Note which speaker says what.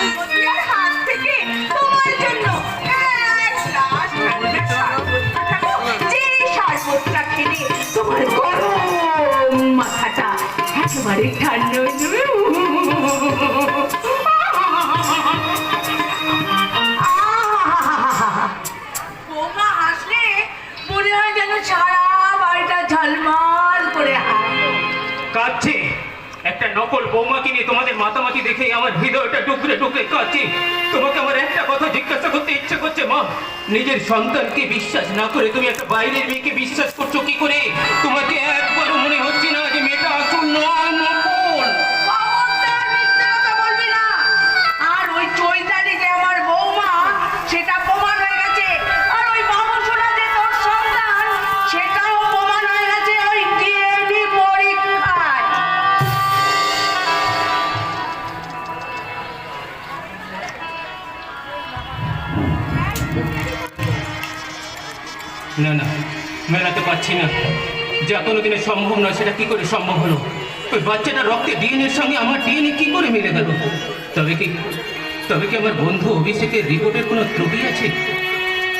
Speaker 1: দুর্গতিয়ার হাত থেকে তোমার হয়ে যেন সারা বাড়িটা ঝলমল করে
Speaker 2: কাঁদছে? একটা নকল বৌমাকে কিনে তোমাদের মাতামাতি দেখে আমার হৃদয়টা টুকরে টুকরে কাছে তোমাকে আমার একটা কথা জিজ্ঞাসা করতে ইচ্ছে করছে, মা। নিজের সন্তানকে বিশ্বাস না করে তুমি একটা বাইরের মেয়েকে বিশ্বাস না না, মেলাতে পারছি না। যা কোনোদিনে সম্ভব নয়, সেটা কি করে সম্ভব হলো? ওই বাচ্চাটা রক্তে ডিএনএর সঙ্গে আমার ডিএনএ কি করে মিলে গেল? তবে কি তবে কি আমার বন্ধু অভিষেকের রিপোর্টের কোনো ত্রুটি আছে?